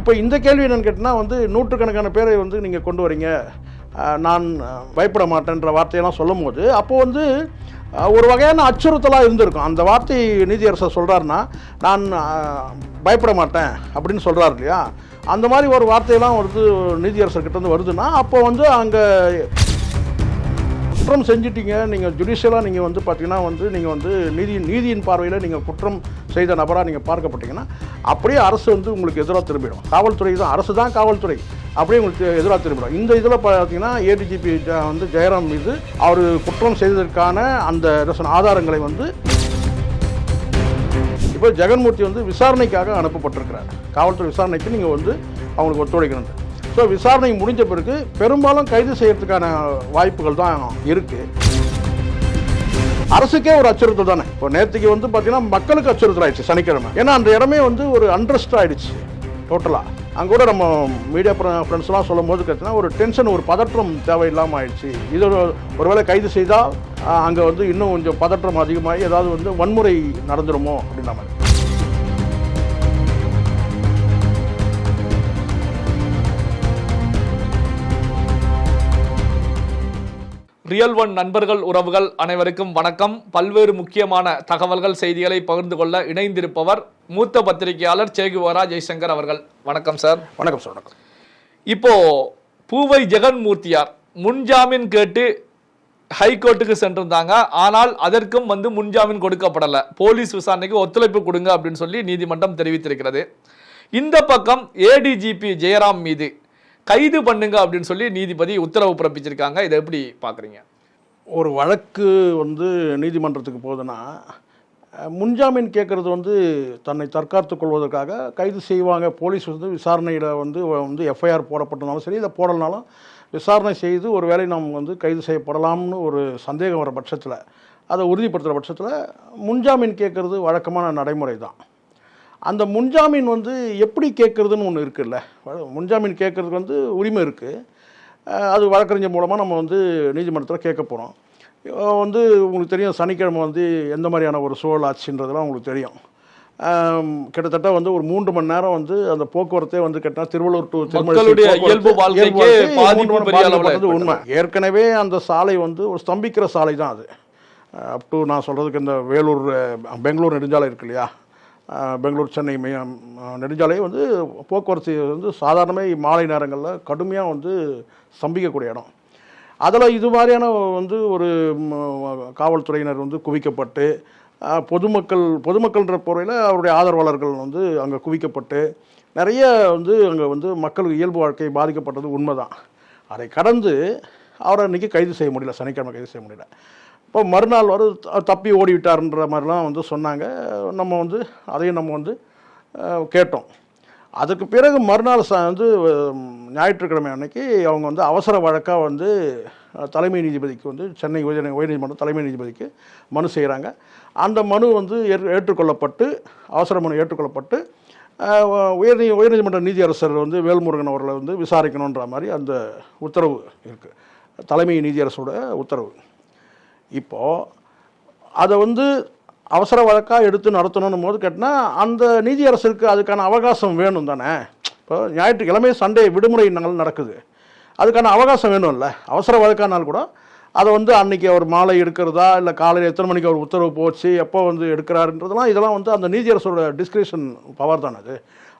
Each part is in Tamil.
இப்போ இந்த கேள்வி என்னென்னு கேட்டால் வந்து நூற்றுக்கணக்கான பேரை வந்து நீங்கள் கொண்டு வரீங்க. நான் பயப்பட மாட்டேன்ற வார்த்தையெல்லாம் சொல்லும் போது அப்போது வந்து ஒரு வகையான அச்சுறுத்தலாக இருந்திருக்கும். அந்த வார்த்தை நீதியரசர் சொல்கிறாருன்னா நான் பயப்பட மாட்டேன் அப்படின்னு சொல்கிறார் இல்லையா? அந்த மாதிரி ஒரு வார்த்தையெல்லாம் வந்து நீதியரசர்கிட்ட வந்து வருதுன்னா அப்போ வந்து அங்கே குற்றம் செஞ்சிட்டீங்க. நீங்கள் ஜுடிஷியலாக நீங்கள் வந்து பார்த்தீங்கன்னா வந்து நீங்கள் வந்து நீதி நீதியின் பார்வையில் நீங்கள் குற்றம் செய்த நபராக நீங்கள் பார்க்கப்பட்டீங்கன்னா அப்படியே அரசு வந்து உங்களுக்கு எதிராக திரும்பிடும். காவல்துறை தான் அரசு தான் காவல்துறை. அப்படியே உங்களுக்கு எதிராக திரும்பிடும். இந்த இதில் பார்த்தீங்கன்னா ஏடிஜிபி வந்து ஜெயராம் மீது அவர் குற்றம் செய்ததற்கான அந்த ஆதாரங்களை வந்து இப்போ ஜெகன்மூர்த்தி வந்து விசாரணைக்காக அனுப்பப்பட்டிருக்கிறார். காவல்துறை விசாரணைக்கு நீங்கள் வந்து அவங்களுக்கு ஒத்துழைக்கணும். ஸோ விசாரணை முடிஞ்ச பிறகு பெரும்பாலும் கைது செய்யறதுக்கான வாய்ப்புகள் தான் இருக்குது அரசுக்கே ஒரு அச்சுறுத்தல் தானே. இப்போ நேற்றுக்கு வந்து பார்த்தீங்கன்னா மக்களுக்கு அச்சுறுத்தல் ஆயிடுச்சு சனிக்கிழமை. ஏன்னா அந்த இடமே வந்து ஒரு அண்ட்ரஸ்ட் ஆயிடுச்சு டோட்டலாக அங்கே கூட நம்ம மீடியா ஃப்ரெண்ட்ஸ்லாம் சொல்லும் போது பார்த்தீங்கன்னா ஒரு டென்ஷன் ஒரு பதற்றம் தேவையில்லாமல் ஆயிடுச்சு. இது ஒருவேளை கைது செய்தால் அங்கே வந்து இன்னும் கொஞ்சம் பதற்றம் அதிகமாகி ஏதாவது வந்து வன்முறை நடந்துருமோ அப்படின்ற மாதிரி. ரியல் ஒன் நண்பர்கள் உறவுகள் அனைவருக்கும் வணக்கம். பல்வேறு முக்கியமான தகவல்கள் செய்திகளை பகிர்ந்து கொள்ள இணைந்திருப்பவர் மூத்த பத்திரிகையாளர் சேகுவரா ஜெய்சங்கர் அவர்கள். வணக்கம் சார். வணக்கம் சார். வணக்கம். இப்போ பூவை ஜெகன்மூர்த்தியார் முன்ஜாமீன் கேட்டு ஹைகோர்ட்டுக்கு சென்றிருந்தாங்க. ஆனால் அதற்கும் வந்து முன்ஜாமீன் கொடுக்கப்படலை. போலீஸ் விசாரணைக்கு ஒத்துழைப்பு கொடுங்க அப்படின்னு சொல்லி நீதிமன்றம் தெரிவித்திருக்கிறது. இந்த பக்கம் ஏடிஜிபி ஜெயராம் மீது கைது பண்ணுங்க அப்படின்னு சொல்லி நீதிபதி உத்தரவு பிறப்பிச்சிருக்காங்க. இதை எப்படி பார்க்குறீங்க? ஒரு வழக்கு வந்து நீதிமன்றத்துக்கு போகுதுன்னா முன்ஜாமீன் கேட்குறது வந்து தன்னை தற்காத்து கொள்வதற்காக கைது செய்வாங்க. போலீஸ் வந்து விசாரணையில் வந்து வந்து எஃப்ஐஆர் போடப்பட்டனாலும் சரி இதை போடலனாலும் விசாரணை செய்து ஒரு வேளை நாம் வந்து கைது செய்யப்படலாம்னு ஒரு சந்தேகம் வர பட்சத்தில் அதை உறுதிப்படுத்துகிற பட்சத்தில் முன்ஜாமீன் கேட்குறது வழக்கமான நடைமுறை தான் அந்த முன்ஜாமீன் வந்து எப்படி கேட்குறதுன்னு ஒன்று இருக்குல்ல. முன்ஜாமீன் கேட்குறதுக்கு வந்து உரிமை இருக்குது அது வழக்கறிஞர் மூலமாக நம்ம வந்து நீதிமன்றத்தில் கேட்க போகிறோம் வந்து உங்களுக்கு தெரியும் சனிக்கிழமை வந்து எந்த மாதிரியான ஒரு சூழல் ஆச்சுன்றதெல்லாம் உங்களுக்கு தெரியும். கிட்டத்தட்ட வந்து ஒரு மூன்று மணி நேரம் வந்து அந்த போக்குவரத்தே வந்து கேட்டால் திருவள்ளூர் டு பாதிக்கப்பட்டது உண்மை. ஏற்கனவே அந்த சாலை வந்து ஒரு ஸ்தம்பிக்கிற சாலை தான் அது. அப் டு நான் சொல்கிறதுக்கு இந்த வேலூர் பெங்களூர் நெடுஞ்சாலை இருக்கு இல்லையா? பெங்களூர் சென்னை மையம். அஹ், நெடுஞ்சாலை வந்து போக்குவரத்து வந்து சாதாரணமாக மாலை நேரங்களில் கடுமையாக வந்து சம்பிக்கக்கூடிய இடம். அதில் இது மாதிரியான வந்து ஒரு காவல்துறையினர் வந்து குவிக்கப்பட்டு பொதுமக்கள் பொதுமக்கள்ன்ற பொறையில் அவருடைய ஆதரவாளர்கள் வந்து அங்கே குவிக்கப்பட்டு நிறைய வந்து அங்கே வந்து மக்களுக்கு இயல்பு வாழ்க்கை பாதிக்கப்பட்டது உண்மைதான். அதை கடந்து அவரை இன்றைக்கி கைது செய்ய முடியல சனிக்கிழமை கைது செய்ய முடியல. இப்போ மறுநாள் வர தப்பி ஓடிவிட்டார்ன்ற மாதிரிலாம் வந்து சொன்னாங்க. நம்ம வந்து அதையும் நம்ம வந்து கேட்டோம். அதுக்கு பிறகு மறுநாள் ச வந்து ஞாயிற்றுக்கிழமை அன்னைக்கு அவங்க வந்து அவசர வழக்காக வந்து தலைமை நீதிபதிக்கு வந்து சென்னை உயர் உயர்நீதிமன்றம் தலைமை நீதிபதிக்கு மனு செய்கிறாங்க அந்த மனு வந்து ஏற்றுக்கொள்ளப்பட்டு அவசர மனு ஏற்றுக்கொள்ளப்பட்டு அஹ், உயர் உயர்நீதிமன்ற நீதியரசர் வந்து வேல்முருகன் அவர்களை வந்து விசாரிக்கணுன்ற மாதிரி அந்த உத்தரவு இருக்குது தலைமை நீதியரசோட உத்தரவு. இப்போது அதை வந்து அவசர வழக்காக எடுத்து நடத்தணும் போது கேட்டால் அந்த நீதியரசருக்கு அதுக்கான அவகாசம் வேணும் தானே. இப்போ ஞாயிற்றுக்கிழமை சண்டே விடுமுறை நாள் நடக்குது. அதுக்கான அவகாசம் வேணும்ல. அவசர வழக்கானால் கூட அதை வந்து அன்றைக்கி அவர் மாலை எடுக்கிறதா இல்லை காலையில் எத்தனை மணிக்கு அவர் உத்தரவு போச்சு எப்போ வந்து எடுக்கிறாருன்றதெல்லாம் இதெல்லாம் வந்து அந்த நீதியரசோட டிஸ்கிரிப்ஷன் பவர் தானே அது.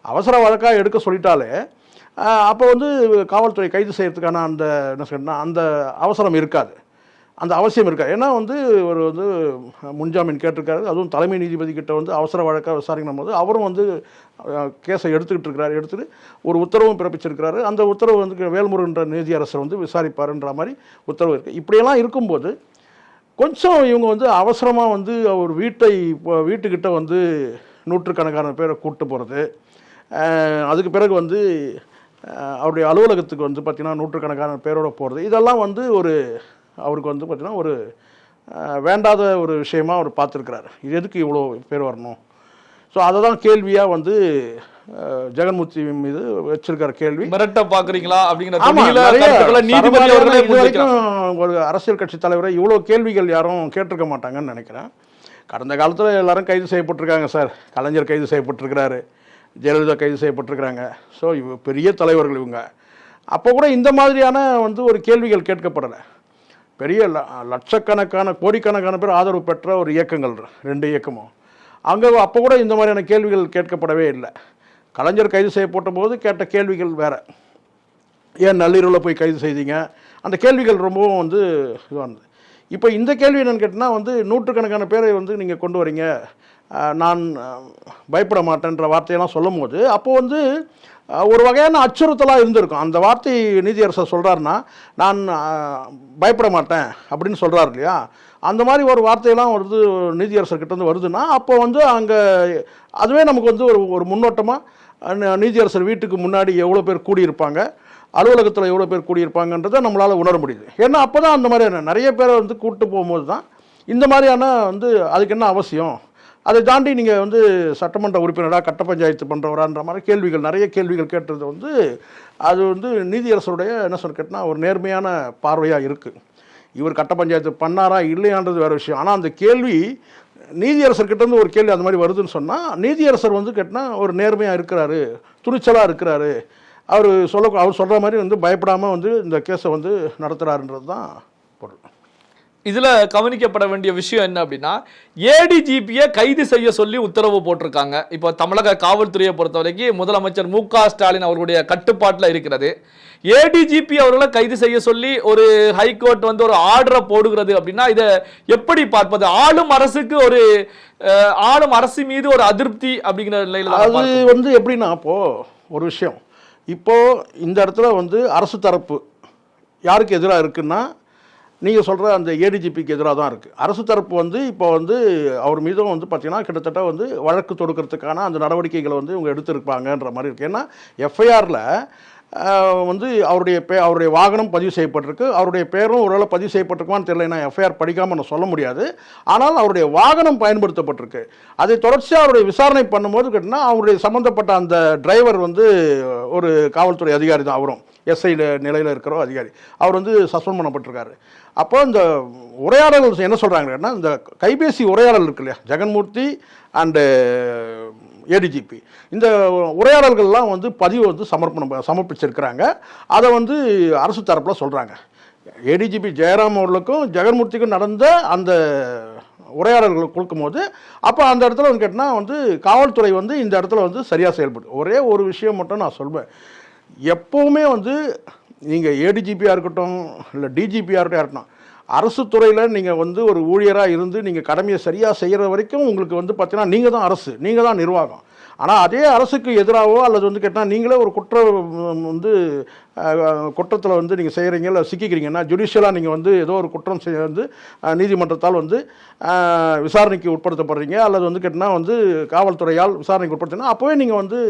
அவசர வழக்காக எடுக்க சொல்லிட்டாலே அப்போ வந்து காவல்துறை கைது செய்கிறதுக்கான அந்த என்ன சொன்னால் அந்த அவசரம் இருக்காது. அந்த அவசியம் இருக்கா ஏன்னா வந்து ஒரு வந்து முன்ஜாமீன் கேட்டிருக்காரு. அதுவும் தலைமை நீதிபதி கிட்ட வந்து அவசர வழக்காக விசாரிக்கணும் போது அவரும் வந்து கேஸை எடுத்துக்கிட்டு இருக்கிறாரு. எடுத்துட்டு ஒரு உத்தரவும் பிறப்பிச்சிருக்கிறாரு. அந்த உத்தரவு வந்து வேல்முருகன்ற நீதியரசர் வந்து விசாரிப்பாருன்ற மாதிரி உத்தரவு இருக்குது இப்படியெல்லாம் இருக்கும்போது கொஞ்சம் இவங்க வந்து அவசரமாக வந்து அவர் வீட்டை இப்போ வீட்டுக்கிட்ட வந்து நூற்றுக்கணக்கான பேரை கூப்பிட்டு போகிறது அதுக்கு பிறகு வந்து அவருடைய அலுவலகத்துக்கு வந்து பார்த்திங்கன்னா நூற்றுக்கணக்கான பேரோட போகிறது இதெல்லாம் வந்து ஒரு அவருக்கு வந்து பார்த்திங்கன்னா ஒரு வேண்டாத ஒரு விஷயமா அவர் பார்த்துருக்கிறாரு. இது எதுக்கு இவ்வளோ பேர் வரணும்? ஸோ அதை தான் கேள்வியாக வந்து ஜெகன்மூர்த்தி மீது வச்சிருக்கிற கேள்வி. மிரட்ட பாக்குறீங்களா அப்படிங்கிற ஒரு அரசியல் கட்சி தலைவரை இவ்வளோ கேள்விகள் யாரும் கேட்டிருக்க மாட்டாங்கன்னு நினைக்கிறேன். கடந்த காலத்தில் எல்லாரும் கைது செய்யப்பட்டிருக்காங்க சார். கலைஞர் கைது செய்யப்பட்டிருக்கிறாரு. ஜெயலலிதா கைது செய்யப்பட்டிருக்கிறாங்க. ஸோ இவ பெரிய தலைவர்கள் இவங்க. அப்போ கூட இந்த மாதிரியான வந்து ஒரு கேள்விகள் கேட்கப்படலை. பெரிய ல- லட்சக்கணக்கான கோடிக்கணக்கான பேர் ஆதரவு பெற்ற ஒரு இயக்கங்கள் ரெண்டு இயக்கமும். அங்கே அப்போ கூட இந்த மாதிரியான கேள்விகள் கேட்கப்படவே இல்லை. கலைஞர் கைது செய்யப்பட்ட போது கேட்ட கேள்விகள் வேறு. ஏன் நள்ளிரவில் போய் கைது செய்தீங்க? அந்த கேள்விகள் ரொம்பவும் வந்து இதுவானது இப்போ இந்த கேள்வி என்னென்னு கேட்டிங்கன்னா வந்து நூற்றுக்கணக்கான பேரை வந்து நீங்கள் கொண்டு வரீங்க. நான் பயப்பட மாட்டேன்ற வார்த்தையெல்லாம் சொல்லும் போது அப்போது வந்து ஒரு வகையான அச்சுறுத்தலாக இருந்திருக்கும். அந்த வார்த்தை நீதியரசர் சொல்கிறாருன்னா நான் பயப்பட மாட்டேன் அப்படின்னு சொல்கிறார் இல்லையா? அந்த மாதிரி ஒரு வார்த்தையெல்லாம் வருது நீதியரசர்கிட்டேருந்து வருதுன்னா அப்போ வந்து அங்கே அதுவே நமக்கு வந்து ஒரு ஒரு முன்னோட்டமாக நீதியரசர் வீட்டுக்கு முன்னாடி எவ்வளோ பேர் கூடியிருப்பாங்க அலுவலகத்தில் எவ்வளோ பேர் கூடியிருப்பாங்கன்றதை நம்மளால் உணர முடியுது. ஏன்னா அப்போ தான் அந்த மாதிரியான நிறைய பேரை வந்து கூப்பிட்டு போகும்போது தான் இந்த மாதிரியான வந்து அதுக்கு என்ன அவசியம்? அதை தாண்டி நீங்கள் வந்து சட்டமன்ற உறுப்பினராக கட்ட பஞ்சாயத்து பண்ணுறவரான்ற மாதிரி கேள்விகள் நிறைய கேள்விகள் கேட்டது வந்து அது வந்து நீதியரசருடைய என்ன சொல்ல கேட்டினா ஒரு நேர்மையான பார்வையாக இருக்குது இவர் கட்ட பஞ்சாயத்து பண்ணாரா இல்லையான்றது வேறு விஷயம். ஆனால் அந்த கேள்வி நீதியரசர்கிட்டருந்து ஒரு கேள்வி அந்த மாதிரி வருதுன்னு சொன்னால் நீதியரசர் வந்து கேட்டினா ஒரு நேர்மையாக இருக்கிறாரு துணிச்சலாக இருக்கிறாரு. அவர் சொல்ல அவர் சொல்கிற மாதிரி வந்து பயப்படாமல் வந்து இந்த கேஸை வந்து நடத்துகிறாருன்றது தான் பொருள். இதுல கவனிக்கப்பட வேண்டிய விஷயம் என்ன அப்படின்னா ஏடிஜிபியை கைது செய்ய சொல்லி உத்தரவு போட்டிருக்காங்க. இப்போ தமிழக காவல்துறையை பொறுத்த வரைக்கும் முதலமைச்சர் மு ஸ்டாலின் அவர்களுடைய கட்டுப்பாட்டில் இருக்கிறது. ஏடிஜிபி அவர்களை கைது செய்ய சொல்லி ஒரு ஹைகோர்ட் வந்து ஒரு ஆர்டரை போடுகிறது அப்படின்னா இதை எப்படி பார்ப்பது? ஆளும் அரசுக்கு ஒரு ஆளும் அரசு மீது ஒரு அதிருப்தி அப்படிங்கிற நிலையில அது. வந்து எப்படின்னா அப்போது ஒரு விஷயம். இப்போ இந்த இடத்துல வந்து அரசு தரப்பு யாருக்கு எதிராக இருக்குன்னா நீங்கள் சொல்கிற அந்த ஏடிஜிபிக்கு எதிராக தான் இருக்குது அரசு தரப்பு வந்து இப்போ வந்து அவர் மீதும் வந்து பார்த்திங்கன்னா கிட்டத்தட்ட வந்து வழக்கு தொடுக்கிறதுக்கான அந்த நடவடிக்கைகளை வந்து இவங்க எடுத்திருப்பாங்கன்ற மாதிரி இருக்குது ஏன்னா எஃப்ஐஆரில் வந்து அவருடைய பே அவருடைய வாகனம் பதிவு செய்யப்பட்டிருக்கு. அவருடைய பேரும் ஒருவேளை பதிவு செய்யப்பட்டிருக்குமான்னு தெரியல. நான் எஃப்ஐஆர் படிக்காமல் நான் சொல்ல முடியாது. ஆனால் அவருடைய வாகனம் பயன்படுத்தப்பட்டிருக்கு. அதை தொடர்ச்சியாக அவருடைய விசாரணை பண்ணும்போது கேட்டினா அவருடைய சம்மந்தப்பட்ட அந்த டிரைவர் வந்து ஒரு காவல்துறை அதிகாரி தான். அவரும் எஸ்ஐ நிலையில் இருக்கிற அதிகாரி. அவர் வந்து சஸ்பெண்ட் பண்ணப்பட்டிருக்காரு. அப்போ இந்த உரையாடல்கள் என்ன சொல்கிறாங்கன்னா இந்த கைபேசி உரையாடல் இருக்கு இல்லையா? ஜெகன்மூர்த்தி அண்டு ஏடிஜிபி இந்த உரையாடல்கள்லாம் வந்து பதிவு வந்து சமர்ப்பணம் சமர்ப்பிச்சிருக்கிறாங்க. அதை வந்து அரசு தரப்பில் சொல்கிறாங்க ஏடிஜிபி ஜெயராம் அவர்களுக்கும் ஜெகன்மூர்த்திக்கும் நடந்த அந்த உரையாடல்களை கொடுக்கும்போது அப்போ அந்த இடத்துல வந்து கேட்டால் வந்து காவல்துறை வந்து இந்த இடத்துல வந்து சரியாக செயல்படும் ஒரே ஒரு விஷயம் மட்டும் நான் சொல்வேன். எப்போவுமே வந்து நீங்கள் ஏடிஜிபியாக இருக்கட்டும் இல்லை டிஜிபியாக இருக்கட்டும் அரசு துறையில் நீங்கள் வந்து ஒரு ஊழியராக இருந்து நீங்கள் கடமையை சரியாக செய்கிற வரைக்கும் உங்களுக்கு வந்து பார்த்தீங்கன்னா நீங்கள் தான் அரசு நீங்கள் தான் நிர்வாகம். ஆனால் அதே அரசுக்கு எதிராகவோ அல்லது வந்து கேட்டால் நீங்களே ஒரு குற்றம் வந்து குற்றத்தில் வந்து நீங்கள் செய்கிறீங்க இல்லை சிக்கிக்கிறீங்கன்னா ஜுடிஷியலாக நீங்கள் வந்து ஏதோ ஒரு குற்றம் செய்ய வந்து நீதிமன்றத்தால் வந்து விசாரணைக்கு உட்படுத்தப்படுறீங்க. அல்லது வந்து கேட்டினா வந்து காவல்துறையால் விசாரணைக்கு உட்படுத்தினா அப்போவே நீங்கள் வந்து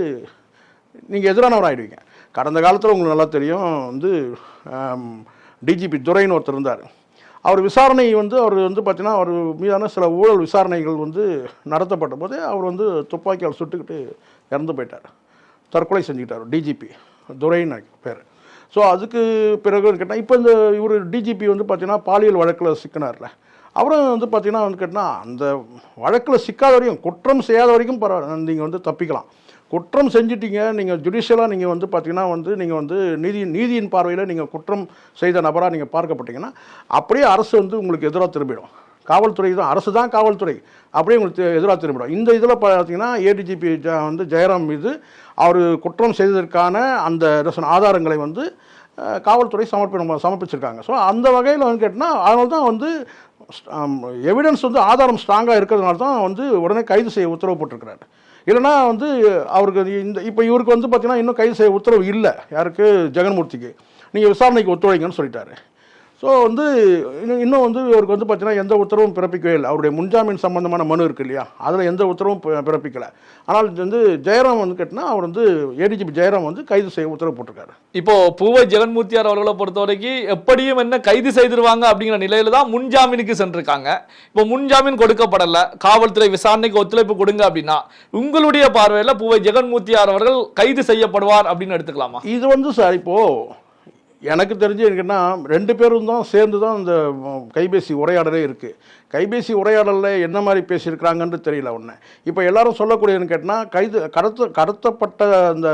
நீங்கள் எதிரானவர் ஆகிடுவீங்க கடந்த காலத்தில் உங்களுக்கு நல்லா தெரியும் வந்து டிஜிபி துரைன்னு ஒருத்தர் இருந்தார். அவர் விசாரணை வந்து அவர் வந்து பார்த்தீங்கன்னா அவர் மீதான சில ஊழல் விசாரணைகள் வந்து நடத்தப்பட்ட போது அவர் வந்து துப்பாக்கியால் சுட்டுக்கிட்டு இறந்து போயிட்டார். தற்கொலை செஞ்சுக்கிட்டார் டிஜிபி துரைன்னு பேர். ஸோ அதுக்கு பிறகு கேட்டால் இப்போ இந்த இவர் டிஜிபி வந்து பார்த்தீங்கன்னா பாலியல் வழக்கில் சிக்கினார்ல. அவரும் வந்து பார்த்தீங்கன்னா வந்து கேட்டால் அந்த வழக்கில் சிக்காத வரைக்கும் குற்றம் செய்யாத வரைக்கும் பரவாயில்ல நீங்கள் வந்து தப்பிக்கலாம். குற்றம் செஞ்சிட்டீங்க. நீங்கள் ஜுடிஷியலாக நீங்கள் வந்து பார்த்தீங்கன்னா வந்து நீங்கள் வந்து நீதி நீதியின் பார்வையில் நீங்கள் குற்றம் செய்த நபராக நீங்கள் பார்க்கப்பட்டீங்கன்னா அப்படியே அரசு வந்து உங்களுக்கு எதிராக திரும்பிடும். காவல்துறை தான் அரசு தான் காவல்துறை. அப்படியே உங்களுக்கு எதிராக திரும்பிடும். இந்த இதில் பார்த்தீங்கன்னா ஏடிஜிபி வந்து ஜெயராம் மீது அவர் குற்றம் செய்ததற்கான அந்த ஆதாரங்களை வந்து காவல்துறை சமர்ப்பணம் சமர்ப்பிச்சிருக்காங்க. ஸோ அந்த வகையில் வந்து கேட்டால் அதனால தான் வந்து எவிடன்ஸ் வந்து ஆதாரம் ஸ்ட்ராங்காக இருக்கிறதுனால தான் வந்து உடனே கைது செய்ய உத்தரவு போட்டிருக்கிறாரு. இல்லைனா வந்து அவருக்கு இந்த இப்போ இவருக்கு வந்து பார்த்தீங்கன்னா இன்னும் கைது செய்ய உத்தரவு இல்லை. யாருக்கு? ஜெகன்மூர்த்திக்கு. நீங்கள் விசாரணைக்கு ஒத்துழைங்கன்னு சொல்லிட்டாரு. ஸோ வந்து இன்னும் இன்னும் வந்து இவருக்கு வந்து பார்த்தீங்கன்னா எந்த உத்தரவும் பிறப்பிக்கவே இல்லை. அவருடைய முன்ஜாமீன் சம்பந்தமான மனு இருக்கு இல்லையா? அதில் எந்த உத்தரவும் பிறப்பிக்கலை. ஆனால் வந்து ஜெயராம் வந்து கேட்டினா அவர் வந்து ஏடிஜிபி ஜெயராம் வந்து கைது செய்ய உத்தரவு போட்டிருக்காரு. இப்போ பூவை ஜெகன்மூர்த்தியார் அவர்களை பொறுத்த வரைக்கும் எப்படியும் என்ன கைது செய்திருவாங்க அப்படிங்கிற நிலையில தான் முன்ஜாமீனுக்கு சென்றிருக்காங்க. இப்போ முன்ஜாமீன் கொடுக்கப்படல. காவல்துறை விசாரணைக்கு ஒத்துழைப்பு கொடுங்க அப்படின்னா உங்களுடைய பார்வையில பூவை ஜெகன்மூர்த்தியார் அவர்கள் கைது செய்யப்படுவார் அப்படின்னு எடுத்துக்கலாமா? இது வந்து சார் இப்போ எனக்கு தெரிஞ்சு எனக்குன்னா ரெண்டு பேரும் தான் சேர்ந்து தான் இந்த கைபேசி உரையாடலே இருக்குது கைபேசி உரையாடலில் என்ன மாதிரி பேசியிருக்கிறாங்கன்னு தெரியல ஒன்று இப்போ எல்லாரும் சொல்லக்கூடியதுன்னு கேட்டால் கைது கடத்த கடத்தப்பட்ட அந்த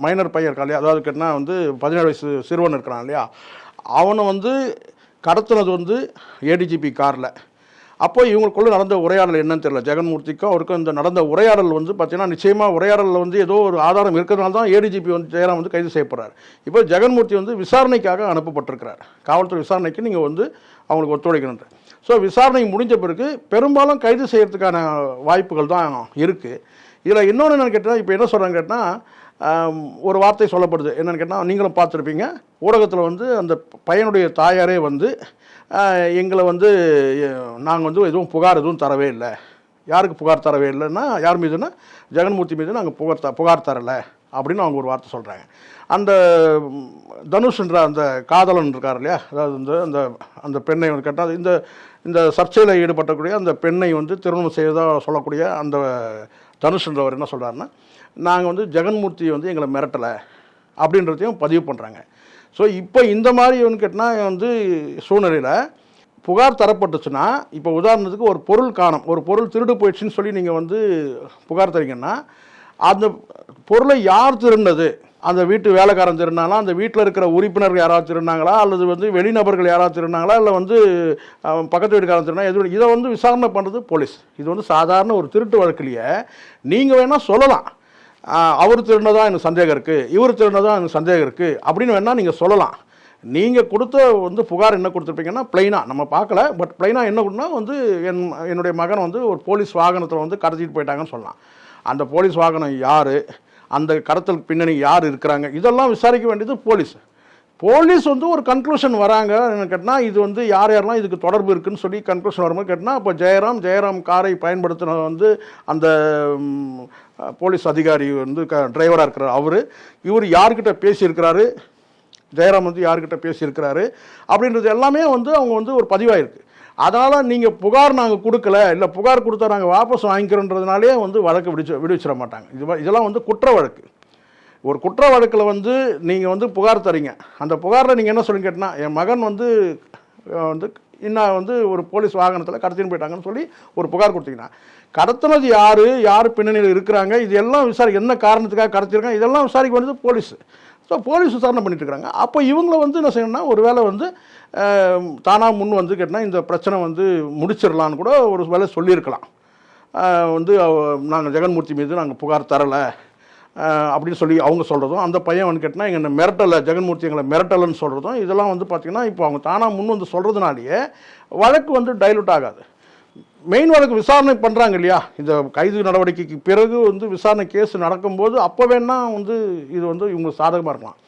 மைனர் பையன் இருக்கான் இல்லையா? அதாவது கேட்டால் வந்து பதினேழு வயசு சிறுவன் இருக்கிறான் இல்லையா? அவனை வந்து கடத்தினது வந்து ஏடிஜிபி காரில். அப்போ இவங்களுக்குள்ள நடந்த உரையாடல் என்னன்னு தெரியல. ஜெகன்மூர்த்திக்கும் அவருக்கும் இந்த நடந்த உரையாடல் வந்து பார்த்தீங்கன்னா நிச்சயமாக உரையாடலில் வந்து ஏதோ ஒரு ஆதாரம் இருக்கிறதுனால தான் ஏடிஜிபி வந்து ஜெயராம் வந்து கைது செய்யப்படுறாரு. இப்போ ஜெகன்மூர்த்தி வந்து விசாரணைக்காக அனுப்பப்பட்டிருக்கிறார். காவல்துறை விசாரணைக்கு நீங்கள் வந்து அவங்களுக்கு ஒத்துழைக்கணுன்ற ஸோ விசாரணை முடிஞ்ச பிறகு பெரும்பாலும் கைது செய்கிறதுக்கான வாய்ப்புகள் தான் இருக்குது இதில் இன்னொன்று என்னென்னு கேட்டால் இப்போ என்ன சொல்கிறாங்க கேட்டால் ஒரு வார்த்தை சொல்லப்படுது. என்னென்னு கேட்டால் நீங்களும் பார்த்துருப்பீங்க. ஊடகத்தில் வந்து அந்த பையனுடைய தாயாரே வந்து எங்களை வந்து நாங்கள் வந்து எதுவும் புகார் எதுவும் தரவே இல்லை. யாருக்கு புகார் தரவே இல்லைன்னா யார் மீதுன்னா ஜெகன்மூர்த்தி மீது நாங்கள் புகார் த புகார் தரலை அப்படின்னு அவங்க ஒரு வார்த்தை சொல்கிறாங்க அந்த தனுஷ்ன்ற அந்த காதலன் இருக்கார் இல்லையா? அதாவது இந்த அந்த அந்த பெண்ணை வந்து கேட்டால் இந்த இந்த சர்ச்சையில் ஈடுபட்டக்கூடிய அந்த பெண்ணை வந்து திருமணம் செய்வதாக சொல்லக்கூடிய அந்த தனுஷ்ன்றவர் என்ன சொல்கிறாருன்னா நாங்கள் வந்து ஜெகன்மூர்த்தி வந்து எங்களை மிரட்டலை அப்படின்றதையும் பதிவு பண்ணுறாங்க ஸோ இப்போ இந்த மாதிரி வந்து கேட்டால் வந்து சூழ்நிலையில் புகார் தரப்பட்டுச்சுன்னா இப்போ உதாரணத்துக்கு ஒரு பொருள் காணும். ஒரு பொருள் திருடு போயிடுச்சுன்னு சொல்லி நீங்கள் வந்து புகார் தரீங்கன்னா அந்த பொருளை யார் திருடினது? அந்த வீட்டு வேலைக்காரன் திருடினாங்களா அந்த வீட்டில் இருக்கிற உறுப்பினர்கள் யாராவது திருடினாங்களா? அல்லது வந்து வெளிநபர்கள் யாராவது திருடினாங்களா? இல்லை வந்து பக்கத்து வீட்டுக்காரன் திருடினா? எது இதை வந்து விசாரணை பண்ணுறது போலீஸ். இது வந்து சாதாரண ஒரு திருட்டு வழக்கிலேயே நீங்கள் வேணால் சொல்லலாம். அவர் திருடினதா எனக்கு சந்தேகம் இருக்குது இவர் திருடினதா எனக்கு சந்தேகம் இருக்குது அப்படின்னு வேணால் நீங்கள் சொல்லலாம். நீங்கள் கொடுத்த வந்து புகார் என்ன கொடுத்துருப்பீங்கன்னா பிளைனாக நம்ம பார்க்கல பட் பிளைனாக என்ன கொடுனா வந்து என் என்னுடைய மகன் வந்து ஒரு போலீஸ் வாகனத்தில் வந்து கடத்திட்டு போயிட்டாங்கன்னு சொல்லலாம். அந்த போலீஸ் வாகனம் யார் அந்த கடத்தல் பின்னணி யார் இருக்கிறாங்க இதெல்லாம் விசாரிக்க வேண்டியது போலீஸ். போலீஸ் வந்து ஒரு கன்க்ளூஷன் வராங்க கேட்டால் இது வந்து யார் யாரெல்லாம் இதுக்கு தொடர்பு இருக்குன்னு சொல்லி கன்க்ளூஷன் வரும்போது கேட்டால் அப்போ ஜெயராம் ஜெயராம் காரை பயன்படுத்தின வந்து அந்த போலீஸ் அதிகாரி வந்து க டிரைவராக இருக்கிறார். அவர் இவர் யார்கிட்ட பேசியிருக்கிறாரு? ஜெயராம் வந்து யார்கிட்ட பேசியிருக்கிறாரு? அப்படின்றது எல்லாமே வந்து அவங்க வந்து ஒரு பதிவாயிருக்கு. அதனால் நீங்கள் புகார் நாங்கள் கொடுக்கல இல்லை புகார் கொடுத்தா நாங்கள் வாபஸ் வாங்கிக்கிறோன்றதுனாலே வந்து வழக்கு விடுச்சு விடுவிச்சிட மாட்டாங்க. இது இதெல்லாம் வந்து குற்ற வழக்கு. ஒரு குற்ற வழக்கில் வந்து நீங்கள் வந்து புகார் தரீங்க. அந்த புகாரில் நீங்கள் என்ன சொல்லி கேட்டினா என் மகன் வந்து வந்து இன்னும் வந்து ஒரு போலீஸ் வாகனத்தில் கடத்தின்னு போயிட்டாங்கன்னு சொல்லி ஒரு புகார் கொடுத்தீங்கன்னா கடத்தினது யார்? யார் பின்னணியில் இருக்கிறாங்க? இது எல்லாம் விசாரிக்க என்ன காரணத்துக்காக கடத்திருக்காங்க? இதெல்லாம் விசாரிக்க வேண்டியது போலீஸ். ஸோ போலீஸ் விசாரணை பண்ணிட்டு இருக்காங்க. அப்போ இவங்கள வந்து என்ன செய்யணும்னா ஒருவேளை வந்து தானாக முன் வந்து கேட்டால் இந்த பிரச்சனை வந்து முடிச்சிடலான்னு கூட ஒரு வேலை சொல்லியிருக்கலாம். வந்து நாங்கள் ஜெகன்மூர்த்தி மீது நாங்கள் புகார் தரலை. அப்படின்னு சொல்லி அவங்க சொல்கிறதும் அந்த பையன் வந்து கேட்டால் எங்கள் மிரட்டலை ஜெகன்மூர்த்தி எங்களை மிரட்டலைன்னு சொல்கிறதும் இதெல்லாம் வந்து பார்த்திங்கன்னா இப்போ அவங்க தானாக முன் வந்து சொல்கிறதுனாலேயே வழக்கு வந்து டைலூட் ஆகாது. மெயின் வழக்கு விசாரணை பண்ணுறாங்க இல்லையா? இந்த கைது நடவடிக்கைக்கு பிறகு வந்து விசாரணை கேஸ் நடக்கும்போது அப்போ வேணால் வந்து இது வந்து இவங்க சாதகமாக இருக்கலாம்.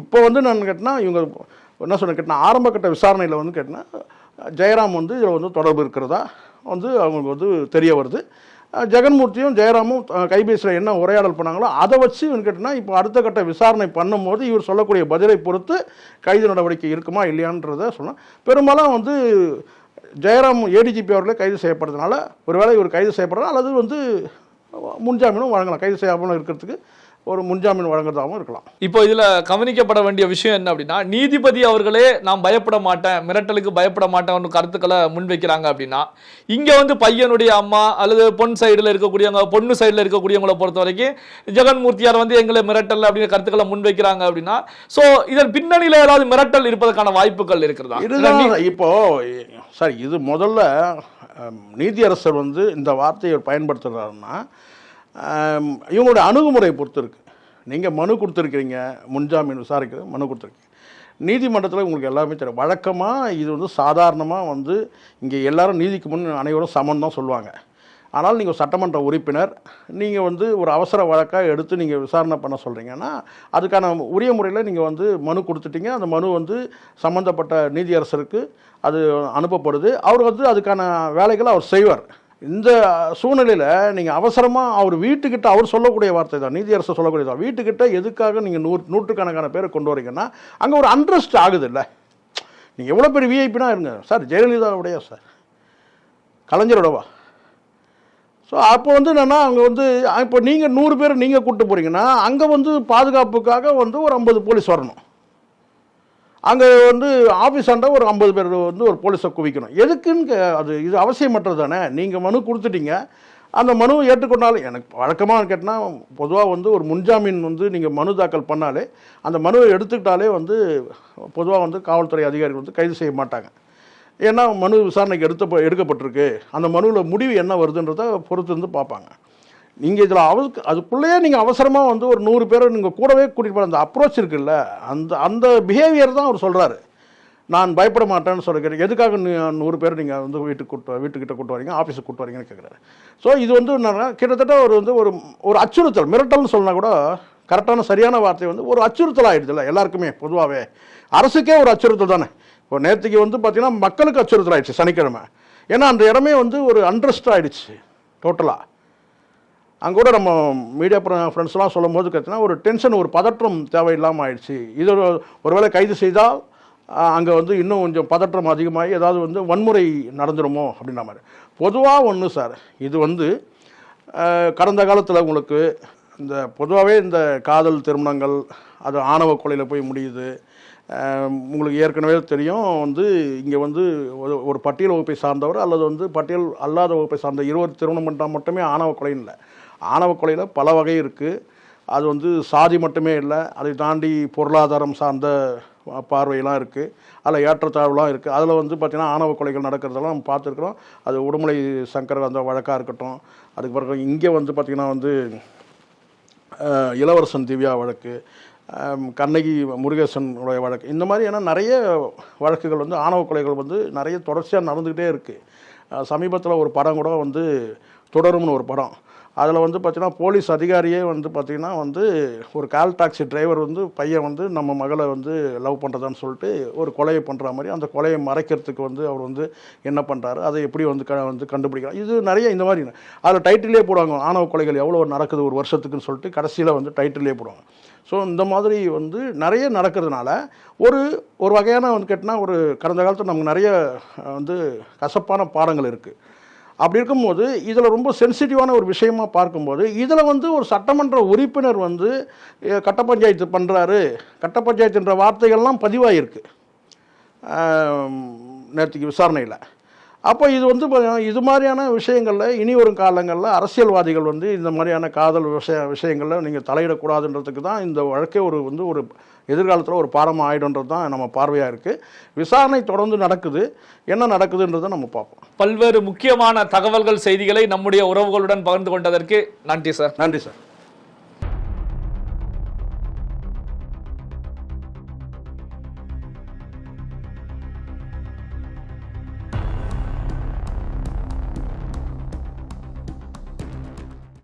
இப்போ வந்து நான் கேட்டால் இவங்க என்ன சொன்ன கேட்டால் ஆரம்ப கட்ட விசாரணையில் வந்து கேட்டால் ஜெயராம் வந்து இதில் வந்து தொடர்பு இருக்கிறதா வந்து அவங்களுக்கு வந்து தெரிய வருது. ஜெகன்மூர்த்தியும் ஜெயராமும் கைபேசியில் என்ன உரையாடல் பண்ணாங்களோ அதை வச்சு இவன் கேட்டினா இப்போ அடுத்த கட்ட விசாரணை பண்ணும்போது இவர் சொல்லக்கூடிய பதிலை பொறுத்து கைது நடவடிக்கை இருக்குமா இல்லையான்றத சொன்னால் பெரும்பாலும் வந்து ஜெயராம் ஏடிஜிபி அவர்களே கைது செய்யப்படுறதுனால ஒருவேளை இவர் கைது செய்யப்படுறா அல்லது வந்து முன்ஜாமீனும் வழங்கலாம். கைது செய்யாமல் இருக்கிறதுக்கு ஒரு முன்ஜாமீன் வழங்குறதாகவும் இருக்கலாம். இப்போ இதுல கவனிக்கப்பட வேண்டிய விஷயம் என்ன அப்படின்னா நீதிபதி அவர்களே நான் பயப்பட மாட்டேன் மிரட்டலுக்கு பயப்பட மாட்டேன் கருத்துக்களை முன்வைக்கிறாங்க அப்படின்னா இங்க வந்து பையனுடைய அம்மா அல்லது பொன் சைடுல இருக்கக்கூடியவங்க பொண்ணு சைடுல இருக்கக்கூடியவங்களை பொறுத்த வரைக்கும் ஜெகன்மூர்த்தியார் வந்து எங்களை மிரட்டல் அப்படிங்கிற கருத்துக்களை முன்வைக்கிறாங்க அப்படின்னா சோ இதன் பின்னணியில ஏதாவது மிரட்டல் இருப்பதற்கான வாய்ப்புகள் இருக்கிறதா? இப்போ சார் இது முதல்ல நீதியரசர் வந்து இந்த வார்த்தையை பயன்படுத்துகிறாருன்னா இவங்களுடைய அணுகுமுறை பொறுத்து இருக்குது நீங்கள் மனு கொடுத்துருக்கீங்க முன்ஜாமீன் விசாரிக்கிறது மனு கொடுத்துருக்கீங்க. நீதிமன்றத்தில் உங்களுக்கு எல்லாமே தெரியும். வழக்கமாக இது வந்து சாதாரணமாக வந்து இங்கே எல்லோரும் நீதிக்கு முன் அனைவரும் சமம் தான் சொல்லுவாங்க. ஆனால் நீங்கள் சட்டமன்ற உறுப்பினர் நீங்கள் வந்து ஒரு அவசர வழக்காக எடுத்து நீங்கள் விசாரணை பண்ண சொல்கிறீங்கன்னா அதுக்கான உரிய முறையில் நீங்கள் வந்து மனு கொடுத்துட்டீங்க. அந்த மனு வந்து சம்மந்தப்பட்ட நீதியரசருக்கு அது அனுப்பப்படுது. அவர் வந்து அதுக்கான வேலைகளை அவர் செய்வார். இந்த சூழ்நிலையில் நீங்கள் அவசரமாக அவர் வீட்டுக்கிட்ட அவர் சொல்லக்கூடிய வார்த்தை தான் நீதியரசர் சொல்லக்கூடிய தான். வீட்டுக்கிட்ட எதுக்காக நீங்கள் நூறு நூற்றுக்கணக்கான பேரை கொண்டு வரீங்கன்னா அங்கே ஒரு அண்ட்ரஸ்ட் ஆகுது இல்லை நீங்கள் எவ்வளோ பெரிய விஐபினா இருங்க. சார் ஜெயலலிதாவுடைய சார் கலைஞரோடவா? ஸோ அப்போ வந்து என்னென்னா அங்கே வந்து இப்போ நீங்கள் நூறு பேர் நீங்கள் கூப்பிட்டு போகிறீங்கன்னா அங்கே வந்து பாதுகாப்புக்காக வந்து ஒரு ஐம்பது போலீஸ் வரணும். அங்கே வந்து ஆஃபீஸ் ஆண்டால் ஒரு ஐம்பது பேர் வந்து ஒரு போலீஸை குவிக்கணும். எதுக்குன்னு கே- அது இது அவசியமற்றது தானே. நீங்கள் மனு கொடுத்துட்டீங்க. அந்த மனுவை ஏற்றுக்கொண்டாலும் எனக்கு வழக்கமாக கேட்டால் பொதுவாக வந்து ஒரு முன்ஜாமீன் வந்து நீங்கள் மனு தாக்கல் பண்ணாலே அந்த மனுவை எடுத்துக்கிட்டாலே வந்து பொதுவாக வந்து காவல்துறை அதிகாரிகள் வந்து கைது செய்ய மாட்டாங்க. ஏன்னா மனு விசாரணைக்கு எடுத்த எடுக்கப்பட்டிருக்கு. அந்த மனுவில் முடிவு என்ன வருதுன்றதை பொறுத்து இருந்து பார்ப்பாங்க. நீங்கள் இதில் அவ அதுக்குள்ளேயே நீங்கள் அவசரமாக வந்து ஒரு நூறு பேரை நீங்கள் கூடவே கூட்டிகிட்டு போகிற அந்த அப்ரோச் இருக்குல்ல அந்த அந்த பிஹேவியர் தான் அவர் சொல்கிறாரு நான் பயப்பட மாட்டேன்னு சொல்லிக்கிறேன். எதுக்காக நீ நூறு பேர் நீங்கள் வந்து வீட்டுக்கு கூட்டு வீட்டுக்கிட்ட கூட்டு வரீங்க ஆஃபீஸுக்கு கூட்டு வரீங்கன்னு கேட்குறாரு ஸோ இது வந்து என்னன்னா கிட்டத்தட்ட ஒரு வந்து ஒரு ஒரு அச்சுறுத்தல் மிரட்டல்னு சொன்னால் கூட கரெக்டான சரியான வார்த்தை வந்து ஒரு அச்சுறுத்தல் ஆகிடுதுல்ல எல்லாருக்குமே பொதுவாகவே அரசுக்கே ஒரு அச்சுறுத்தல் தானே. இப்போ நேற்றுக்கு வந்து பார்த்திங்கன்னா மக்களுக்கு அச்சுறுத்தல் ஆயிடுச்சு சனிக்கிழமை. ஏன்னா அந்த இடமே வந்து ஒரு அண்ட்ரஸ்ட் ஆகிடுச்சு டோட்டலாக அங்கே கூட நம்ம மீடியா ஃப்ரெண்ட்ஸ்லாம் சொல்லும் போது பார்த்தீங்கன்னா ஒரு டென்ஷன் ஒரு பதற்றம் தேவையில்லாமல் ஆயிடுச்சு. இது ஒருவேளை கைது செய்தால் அங்கே வந்து இன்னும் கொஞ்சம் பதற்றம் அதிகமாகி ஏதாவது வந்து வன்முறை நடந்துருமோ அப்படின்ற மாதிரி. பொதுவாக ஒன்று சார் இது வந்து கடந்த காலத்தில் உங்களுக்கு இந்த பொதுவாகவே இந்த காதல் திருமணங்கள் அது ஆணவ கொலையில் போய் முடியுது உங்களுக்கு ஏற்கனவே தெரியும் வந்து இங்கே வந்து ஒரு ஒரு பட்டியல் வகுப்பை சார்ந்தவர் அல்லது வந்து பட்டியல் அல்லாத வகுப்பை சார்ந்த இருவர் திருமணம் பண்ணால் மட்டுமே ஆணவ கொலைன்னு இல்லை. ஆணவ கொலையில் பல வகை இருக்குது அது வந்து சாதி மட்டுமே இல்லை அதை தாண்டி பொருளாதாரம் சார்ந்த பார்வையெல்லாம் இருக்குது அதில் ஏற்றத்தாழ்வுலாம் இருக்குது அதில் வந்து பார்த்திங்கன்னா ஆணவ கொலைகள் நடக்கிறதெல்லாம் நம்ம பார்த்துருக்குறோம். அது உடுமலை சங்கர் அந்த வழக்காக இருக்கட்டும். அதுக்கு பிறகு இங்கே வந்து பார்த்திங்கன்னா வந்து இளவரசன் திவ்யா வழக்கு கண்ணகி முருகேசனுடைய வழக்கு. இந்த மாதிரி ஏன்னா நிறைய வழக்குகள் வந்து ஆணவ கொலைகள் வந்து நிறைய தொடர்ச்சியாக நடந்துக்கிட்டே இருக்குது சமீபத்தில் ஒரு படம் கூட வந்து தொடரும்னு ஒரு படம். அதில் வந்து பார்த்திங்கன்னா போலீஸ் அதிகாரியே வந்து பார்த்திங்கன்னா வந்து ஒரு கால் டாக்ஸி டிரைவர் வந்து பையன் வந்து நம்ம மகளை வந்து லவ் பண்ணுறதான்னு சொல்லிட்டு ஒரு கொலையை பண்ணுற மாதிரி அந்த கொலையை மறைக்கிறதுக்கு வந்து அவர் வந்து என்ன பண்ணுறாரு அதை எப்படி வந்து க வந்து கண்டுபிடிக்கிறார். இது நிறைய இந்த மாதிரி அதில் டைட்டிலே போடுவாங்க. ஆணவ கொலைகள் எவ்வளோ நடக்குது ஒரு வருஷத்துக்குன்னு சொல்லிட்டு கடைசியில் வந்து டைட்டிலே போடுவாங்க. ஸோ இந்த மாதிரி வந்து நிறைய நடக்கிறதுனால ஒரு ஒரு வகையான வந்து கேட்டால் ஒரு கடந்த காலத்தில் நமக்கு நிறைய வந்து கசப்பான பாடங்கள் இருக்குது அப்படி இருக்கும்போது இதில் ரொம்ப சென்சிட்டிவான ஒரு விஷயமா பார்க்கும்போது இதில் வந்து ஒரு சட்டமன்ற உறுப்பினர் வந்து கட்ட பஞ்சாயத்து பண்ணுறாரு கட்ட பஞ்சாயத்துன்ற வார்த்தைகள்லாம் பதிவாயிருக்கு. நேற்றுக்கு விசாரணையில். அப்போ இது வந்து இது மாதிரியான விஷயங்களில் இனி வரும் காலங்களில் அரசியல்வாதிகள் வந்து இந்த மாதிரியான காதல் விஷய விஷயங்களில் நீங்கள் தலையிடக்கூடாதுன்றதுக்கு தான் இந்த வழக்கே ஒரு வந்து ஒரு எதிர்காலத்தில் ஒரு பாரமாக ஆயிடும்ன்றது தான் நம்ம பார்வையாக இருக்குது விசாரணை தொடர்ந்து நடக்குது. என்ன நடக்குதுன்றதை நம்ம பார்ப்போம். பல்வேறு முக்கியமான தகவல்கள் செய்திகளை நம்முடைய உறவுகளுடன் பகிர்ந்து கொண்டதற்கு நன்றி சார். நன்றி சார்.